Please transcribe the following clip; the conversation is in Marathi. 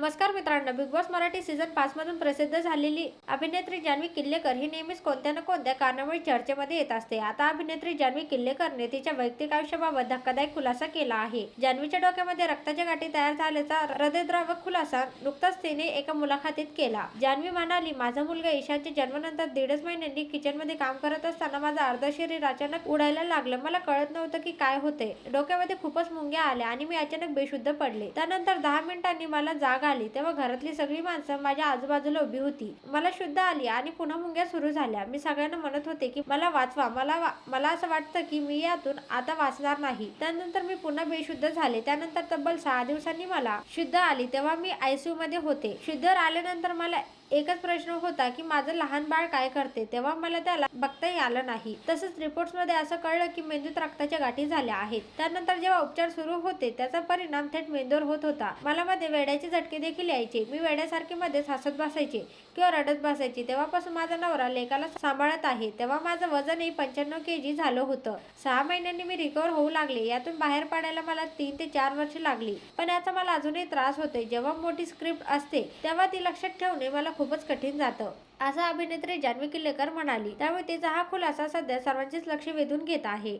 नमस्कार मित्रांनो बिग बॉस मराठी सीझन पाचमधून प्रसिद्ध झालेली अभिनेत्री जान्हवी किल्लेकर ही नेहमीच कोणत्या ना कोणत्या कारणामुळे चर्चेमध्ये येत असते. आता अभिनेत्री जान्हवी किल्लेकरने तिच्या वैयक्तिक आयुष्याबाबत धक्कादायक खुलासा केला आहे. जान्हवीच्या डोक्यामध्ये रक्ताच्या गाठी तयार झाल्याचा हृदयद्रावक खुलासा नुकताच तिने एका मुलाखतीत केला. जान्हवी म्हणाली माझा मुलगा ईशाच्या जन्मानंतर दीडच महिन्यांनी किचनमध्ये काम करत असताना माझं अर्ध शरीर अचानक उडायला लागलं. मला कळत नव्हतं की काय होते डोक्यामध्ये खूपच मुंग्या आल्या आणि मी अचानक बेशुद्ध पडले. त्यानंतर दहा मिनिटांनी मला जाग आली तेव्हा घरातली सगळी माणसं माझ्या आजूबाजूला उभी होती. मला शुद्ध आली आणि पुन्हा मुंग्या सुरू झाल्या. मी सगळ्यांना म्हणत होते की मला वाचवा. मला वा- मला असं वाटतं की मी यातून आता वाचणार नाही. त्यानंतर मी पुन्हा बेशुद्ध झाले. त्यानंतर तब्बल सहा दिवसांनी मला शुद्ध आली. तेव्हा मी आयसीयू मध्ये होते. शुद्ध आल्यानंतर मला एकच प्रश्न होता की माझं लहान बाळ काय करते? तेव्हा मला त्याला बघताही आलं नाही. तसंच रिपोर्ट्समध्ये असं कळलं की मेंदूत रक्ताच्या गाठी झाल्या आहेत. त्यानंतर जेव्हा उपचार सुरू होते त्याचा परिणाम थेट मेंदूवर होत होता. मला मध्ये वेड्याचे झटके देखील यायचे. मी वेड्यासारखे मध्येच हसत बसायचे किंवा रडत बसायचे. तेव्हापासून माझा नवरा लेकाला सांभाळत आहे. तेव्हा माझं वजनही पंच्याण्णव के जी झालं होतं. सहा महिन्यांनी मी रिकवर होऊ लागले. यातून बाहेर पडायला मला तीन ते चार वर्ष लागली. पण याचा मला अजूनही त्रास होतोय. जेव्हा मोठी स्क्रिप्ट असते तेव्हा ती लक्षात ठेवणे मला खूपच कठीण जातं. असं अभिनेत्री जान्हवी किल्लेकर म्हणाली. त्यामुळे तिचा हा खुलासा सध्या सर्वांचेच लक्ष वेधून घेत आहे.